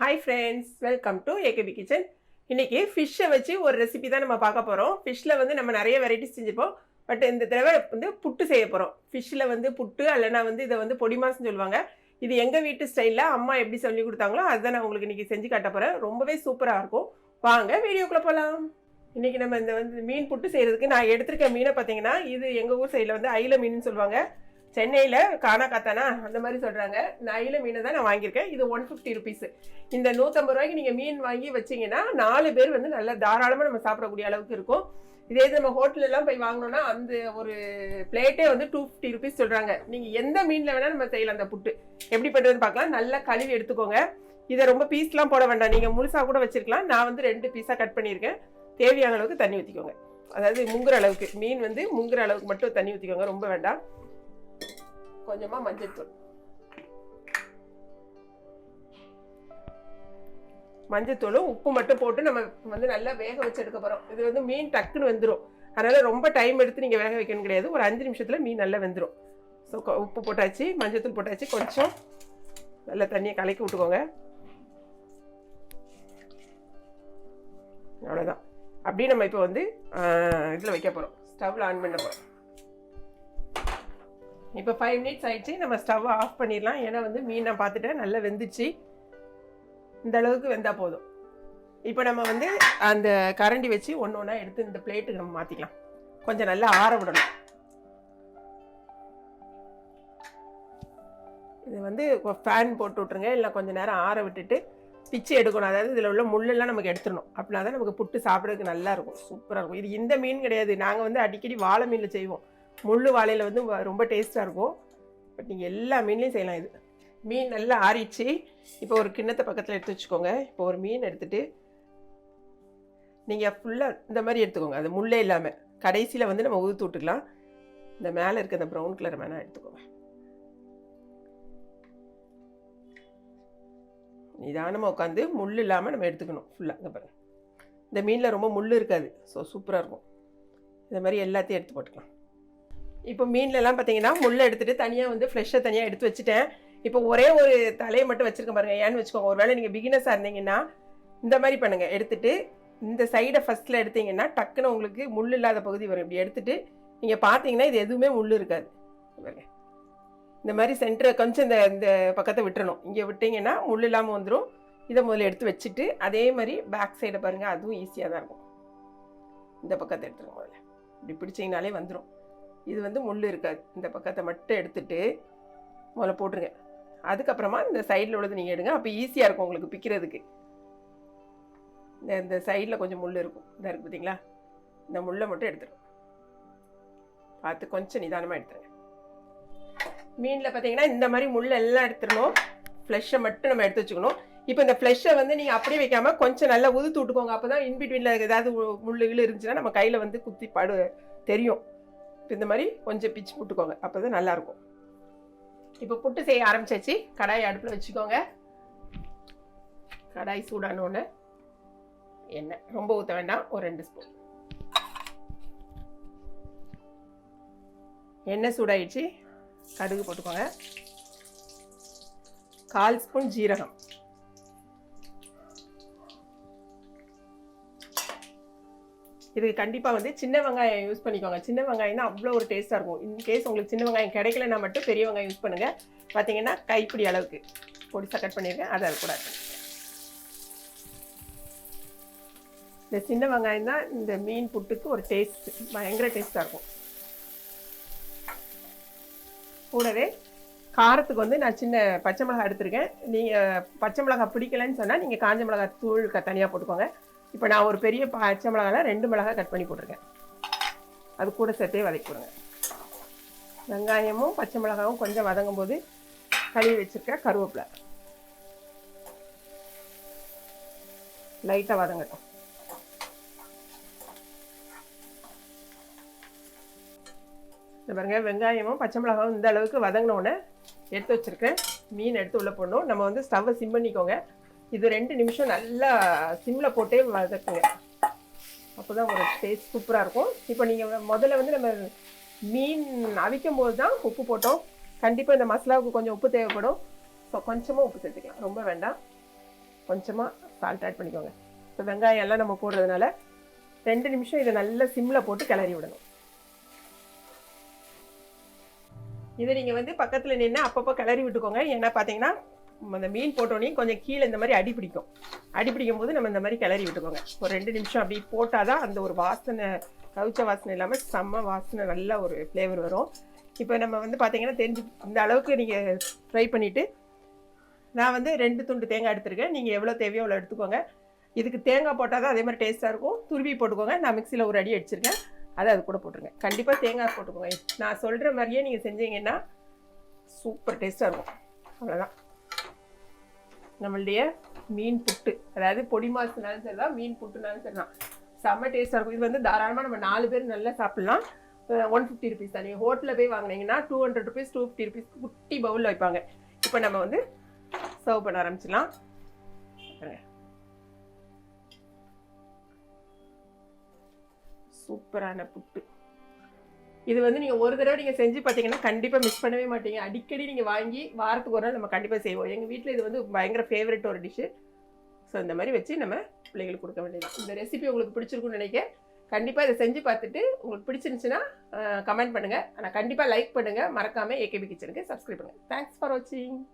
Hi friends welcome to AKP kitchen இன்றைக்கி ஃபிஷ்ஷை வச்சு ஒரு ரெசிபி தான் நம்ம பார்க்க போகிறோம் ஃபிஷ்ஷில் வந்து நம்ம நிறைய வெரைட்டிஸ் செஞ்சுருப்போம். பட் இந்த தடவை வந்து புட்டு செய்ய போகிறோம் ஃபிஷ்ஷில் வந்து புட்டு இல்லைன்னா வந்து இதை வந்து பொடி மாசுன்னு சொல்லுவாங்க. இது எங்கள் வீட்டு ஸ்டைலில் அம்மா எப்படி சொல்லி கொடுத்தாங்களோ அதுதான் நான் உங்களுக்கு இன்றைக்கி செஞ்சு காட்ட போகிறேன் ரொம்பவே சூப்பராக இருக்கும். வாங்க வீடியோக்குள்ளே போகலாம் இன்றைக்கி நம்ம இந்த வந்து மீன் புட்டு செய்கிறதுக்கு நான் எடுத்திருக்க மீனை பார்த்தீங்கன்னா இது எங்கள் ஊர் சைடில் வந்து ஐல மீன் சொல்லுவாங்க. சென்னையில் காணா காத்தானா அந்த மாதிரி சொல்கிறாங்க நான் மீனை தான் நான் வாங்கியிருக்கேன். இது ஒன் ஃபிஃப்டி ருபீஸ் இந்த நூற்றம்பது ரூபாய்க்கு நீங்கள் மீன் வாங்கி வச்சீங்கன்னா நாலு பேர் வந்து நல்லா தாராளமாக நம்ம சாப்பிடக்கூடிய அளவுக்கு இருக்கும். இதே இது நம்ம hotel போய் வாங்கினோம்னா அந்த ஒரு பிளேட்டே வந்து டூ ஃபிஃப்டி ருபீஸ் சொல்கிறாங்க நீங்கள் எந்த மீனில் வேணால் நம்ம செய்யலாம் அந்த புட்டு. எப்படி பண்ணுறதுன்னு பார்க்கலாம். நல்லா கழுவி எடுத்துக்கோங்க. இதை ரொம்ப பீஸ்லாம் போட வேண்டாம். நீங்கள் முழுசாக கூட வச்சுருக்கலாம். நான் வந்து ரெண்டு பீஸாக கட் பண்ணியிருக்கேன். தேவையான அளவுக்கு தண்ணி ஊற்றிக்கோங்க அதாவது முங்குற அளவுக்கு. மீன் வந்து முங்குற அளவுக்கு மட்டும் தண்ணி ஊற்றிக்கோங்க ரொம்ப வேண்டாம். கொஞ்சமாக மஞ்சத்தூள் மஞ்சத்தூளும் உப்பு மட்டும் போட்டு நம்ம வந்து நல்லா வேக வச்சு எடுக்க போகிறோம் இது வந்து மீன் டக்குன்னு வெந்துடும் அதனால் ரொம்ப டைம் எடுத்து நீங்கள் வேக வைக்கணும் கிடையாது ஒரு அஞ்சு நிமிஷத்தில் மீன் நல்லா வெந்துடும் ஸோ உப்பு போட்டாச்சு மஞ்சத்தூள் போட்டாச்சு கொஞ்சம் நல்லா தண்ணியை கலக்கி விட்டுக்கோங்க அவ்வளோதான் அப்படியே நம்ம இப்போ வந்து இதில் வைக்க போகிறோம் ஸ்டவ்வில் ஆன் பண்ண போகிறோம் இப்போ ஃபைவ் மினிட்ஸ் ஆயிடுச்சு. நம்ம ஸ்டவ்வை ஆஃப் பண்ணிடலாம். ஏன்னா வந்து மீன் நான் பார்த்துட்டேன். நல்லா வெந்துச்சு. இந்த அளவுக்கு வெந்தால் போதும். இப்போ நம்ம வந்து அந்த கரண்டி வச்சு ஒன்று ஒன்றா எடுத்து இந்த பிளேட்டுக்கு நம்ம மாற்றிக்கலாம் கொஞ்சம் நல்லா ஆற விடணும். இது வந்து ஃபேன் போட்டு விட்ருங்க இல்லை கொஞ்சம் நேரம் ஆற விட்டுட்டு பிச்சு எடுக்கணும். அதாவது இதில் உள்ள முள்ளெல்லாம் நமக்கு எடுத்துடணும். அப்படின்னா தான் நமக்கு புட்டு சாப்பிட்றதுக்கு நல்லாயிருக்கும் சூப்பராக இருக்கும். இது இந்த மீன் கிடையாது. நாங்கள் வந்து அடிக்கடி வாழை மீனில் செய்வோம். முள் வாழையில் வந்து வ- ரொம்ப டேஸ்ட்டாக இருக்கும். பட் நீங்கள் எல்லா மீன்லேயும் செய்யலாம் இது. மீன் நல்லா ஆறிச்சு இப்போ ஒரு கிண்ணத்தை பக்கத்தில் எடுத்து வச்சுக்கோங்க. இப்போ ஒரு மீன் எடுத்துகிட்டு நீங்கள் ஃபுல்லாக இந்த மாதிரி எடுத்துக்கோங்க. அது முள்ளே இல்லாமல் கடைசியில் வந்து நம்ம ஊற்றி விட்டுக்கலாம். இந்த மேலே இருக்க இந்த ப்ரௌன் கலர் வேணால் எடுத்துக்கோங்க. நிதானமாக உட்காந்து முள் இல்லாமல் நம்ம எடுத்துக்கணும். ஃபுல்லாக இந்த பாருங்கள் இந்த மீனில் ரொம்ப முள் இருக்காது. ஸோ சூப்பராக இருக்கும். இந்த மாதிரி எல்லாத்தையும் எடுத்து போட்டுக்கலாம். இப்போ மீன்லலாம் பார்த்தீங்கன்னா முள்ளை எடுத்துகிட்டு தனியாக வந்து ஃப்ரெஷ்ஷை தனியாக எடுத்து வச்சுட்டேன். இப்போ ஒரே ஒரு தலையை மட்டும் வச்சுருக்கேன் பாருங்க. ஏன்னு வச்சுக்கோங்க. ஒருவேளை நீங்கள் பிகினஸாக இருந்தீங்கன்னா இந்த மாதிரி பண்ணுங்கள் எடுத்துட்டு இந்த சைடை ஃபஸ்ட்டில் எடுத்தீங்கன்னா டக்குன்னு உங்களுக்கு முள் இல்லாத பகுதி வரும். இப்படி எடுத்துகிட்டு நீங்கள் பார்த்தீங்கன்னா இது எதுவுமே முள் இருக்காது. பாருங்க. இந்த மாதிரி சென்டரை கொஞ்சம் இந்த இந்த பக்கத்தை விட்டுறணும். இங்கே விட்டிங்கன்னா முள் இல்லாமல் வந்துடும் இதை முதல்ல எடுத்து வச்சுட்டு அதே மாதிரி பேக் சைடை பாருங்கள் அதுவும் ஈஸியாக தான் இருக்கும். இந்த பக்கத்தை எடுத்துருங்க முதல்ல. இப்படி பிடிச்சிங்கனாலே வந்துடும் இது வந்து முள் இருக்காது இந்த பக்கத்தை மட்டும் எடுத்துட்டு முதல்ல போட்டுருங்க. அதுக்கப்புறமா இந்த சைடில் உள்ளது நீங்கள் எடுங்க. அப்போ ஈஸியாக இருக்கும் உங்களுக்கு பிக்கிறதுக்கு. இந்த இந்த சைடில் கொஞ்சம் முள் இருக்கும். இந்த இருக்கு பார்த்தீங்களா இந்த முள்ளை மட்டும் எடுத்துடும் பார்த்து கொஞ்சம் நிதானமாக எடுத்துருங்க. மீனில் பார்த்தீங்கன்னா இந்த மாதிரி முள் எல்லாம் எடுத்துடணும். ஃப்ளெஷ்ஷை மட்டும் நம்ம எடுத்து வச்சுக்கணும். இப்போ இந்த ஃப்ளெஷ்ஷை வந்து நீங்கள் அப்படியே வைக்காமல் கொஞ்சம் நல்லா உதுத்து விட்டுக்கோங்க. அப்போ தான் இன்பிட்வீனில் ஏதாவது முள்ளு கிள்ளு இருந்துச்சுன்னா நம்ம கையில் வந்து குத்தி படு தெரியும். இந்த மாதிரி கொஞ்சம் பிச்சு போட்டுக்கோங்க. அப்போ தான் நல்லாயிருக்கும். இப்போ புட்டு செய்ய ஆரம்பிச்சாச்சு. கடாய் அடுப்பில் வச்சுக்கோங்க. கடாய் சூடானோன்னு எண்ணெய். ரொம்ப ஊற்ற வேண்டாம். ஒரு ரெண்டு ஸ்பூன். எண்ணெய் சூடாயிடுச்சு. கடுகு போட்டுக்கோங்க. கால் ஸ்பூன் ஜீரகம். இதுக்கு கண்டிப்பாக வந்து சின்ன வெங்காயம் யூஸ் பண்ணிக்கோங்க. சின்ன வெங்காயம் தான் அவ்வளோ ஒரு டேஸ்ட்டாக இருக்கும். இன்கேஸ் உங்களுக்கு சின்ன வெங்காயம் கிடைக்கலனா மட்டும் பெரிய வெங்காயம் யூஸ் பண்ணுங்கள் பார்த்தீங்கன்னா கைப்பிடி அளவுக்கு. பொடிசாக கட் பண்ணியிருக்கேன் அதை கூட இந்த சின்ன வெங்காயம் தான் இந்த மீன் புட்டுக்கு ஒரு டேஸ்ட் பயங்கர டேஸ்ட்டாக இருக்கும். கூடவே காரத்துக்கு வந்து நான் சின்ன பச்சை மிளகாய் எடுத்திருக்கேன். நீங்கள் பச்சை மிளகாய் பிடிக்கலன்னு சொன்னால் நீங்கள் காஞ்ச மிளகாய் தூள் தனியாக போட்டுக்கோங்க. இப்போ நான் ஒரு பெரிய பச்சை மிளகாயில் ரெண்டு மிளகாய் கட் பண்ணி போட்டிருக்கேன். அது கூட சேர்த்தே வதக்கி கொடுங்க வெங்காயமும் பச்சை மிளகாயும் கொஞ்சம் வதங்கும் போது கழுவி வச்சுருக்கேன் கருவேப்பிலை. லைட்டாக வதங்கட்டும். இந்த பாருங்க வெங்காயமும் பச்சை மிளகாயும் இந்த அளவுக்கு வதங்கினோடனே எடுத்து வச்சிருக்கேன். மீன் எடுத்து உள்ளே போடணும். நம்ம வந்து ஸ்டவ்வை சிம் பண்ணிக்கோங்க. இது ரெண்டு நிமிஷம் நல்லா சிம்மில் போட்டே வதக்குங்க. அப்போ தான் ஒரு டேஸ்ட் சூப்பராக இருக்கும். இப்போ நீங்கள் முதல்ல வந்து நம்ம மீன் அவிக்கும் போது தான் உப்பு போட்டோம். கண்டிப்பாக இந்த மசாலாவுக்கு கொஞ்சம் உப்பு தேவைப்படும். ஸோ கொஞ்சமாக உப்பு சேர்த்துக்கலாம். ரொம்ப வேண்டாம். கொஞ்சமாக சால்ட் ஆட் பண்ணிக்கோங்க. இப்போ வெங்காயம் எல்லாம் நம்ம போடுறதுனால ரெண்டு நிமிஷம் இதை நல்லா சிம்மில் போட்டு கிளறி விடணும். இதை நீங்கள் வந்து பக்கத்தில் நின்று அப்பப்போ கிளறி விட்டுக்கோங்க. ஏன்னா பார்த்தீங்கன்னா அந்த மீன் போட்டோன்னே கொஞ்சம் கீழே இந்த மாதிரி அடி பிடிக்கும். அடி பிடிக்கும் போது நம்ம இந்த மாதிரி கிளறி விட்டுக்கோங்க. ஒரு ரெண்டு நிமிஷம் அப்படி போட்டால் தான் அந்த ஒரு வாசனை கவிச்ச வாசனை இல்லாமல் செம்ம வாசனை நல்ல ஒரு ஃப்ளேவர் வரும். இப்போ நம்ம வந்து பார்த்தீங்கன்னா தெரிஞ்சு இந்த அளவுக்கு நீங்கள் ஃப்ரை பண்ணிவிட்டு நான் வந்து ரெண்டு துண்டு தேங்காய் எடுத்துருக்கேன். நீங்கள் எவ்வளோ தேவையோ அவ்வளோ எடுத்துக்கோங்க. இதுக்கு தேங்காய் போட்டால் தான் அதே மாதிரி டேஸ்ட்டாக இருக்கும். துருவி போட்டுக்கோங்க. நான் மிக்சியில் ஒரு அடி அடிச்சிருக்கேன். அதை அது கூட போட்டுருங்க. கண்டிப்பாக தேங்காய் போட்டுக்கோங்க. நான் சொல்கிற மாதிரியே நீங்கள் செஞ்சீங்கன்னா சூப்பர் டேஸ்ட்டாக இருக்கும். அவ்வளோதான் நம்மளுடைய மீன் புட்டு. அதாவது பொடி மாசுனாலும் சரிதான் மீன் புட்டுனாலும் சரிதான் செம்ம டேஸ்ட்டாக இருக்கும். இது வந்து தாராளமாக நம்ம நாலு பேர் நல்லா சாப்பிட்லாம். ஒன் ஃபிஃப்டி ருபீஸ் தான். நீங்கள் ஹோட்டலில் போய் வாங்கினீங்கன்னா two hundred rupees two fifty rupees குட்டி பவுலில் வைப்பாங்க. இப்போ நம்ம வந்து சர்வ் பண்ண ஆரம்பிச்சிடலாம். சூப்பரான புட்டு. இது வந்து நீங்கள் ஒரு தடவை நீங்கள் செஞ்சு பார்த்தீங்கன்னா கண்டிப்பாக மிஸ் பண்ணவே மாட்டீங்க. அடிக்கடி நீங்கள் வாங்கி வாரத்துக்கு ஒரு நாள் நம்ம கண்டிப்பாக செய்வோம். எங்கள் வீட்டில் இது வந்து பயங்கர ஃபேவரட் ஒரு டிஷ்ஷு ஸோ இந்த மாதிரி வச்சு நம்ம பிள்ளைகளுக்கு கொடுக்க வேண்டியதான் இந்த ரெசிபி உங்களுக்கு பிடிச்சிருக்குன்னு நினைக்கிறேன். கண்டிப்பாக இதை செஞ்சு பார்த்துட்டு உங்களுக்கு பிடிச்சிருந்துச்சுன்னா கமெண்ட் பண்ணுங்கள் ஆனால் கண்டிப்பாக லைக் பண்ணுங்கள் மறக்காமல் ஏகேபி கிச்சனுக்கு சப்ஸ்கிரைப் பண்ணுங்கள் தேங்க்ஸ் ஃபார் வாட்சிங்